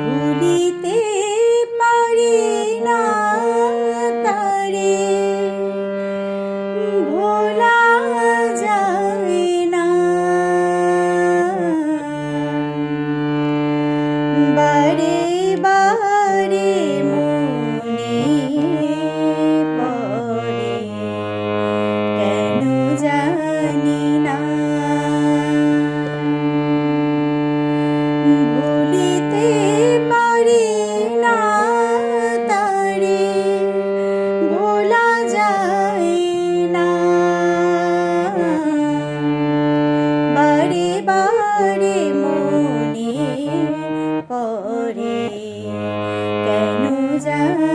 ভুলিতে Yeah.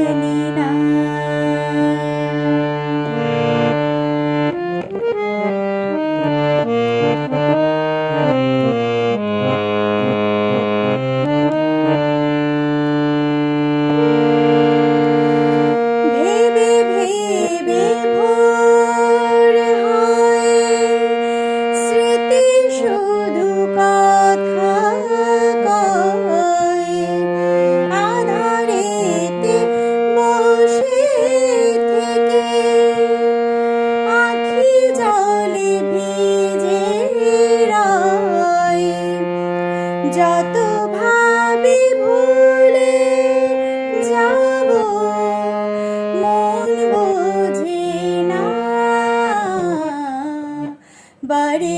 যত ভাবি ভুলে যাব মন বোঝে না। বারে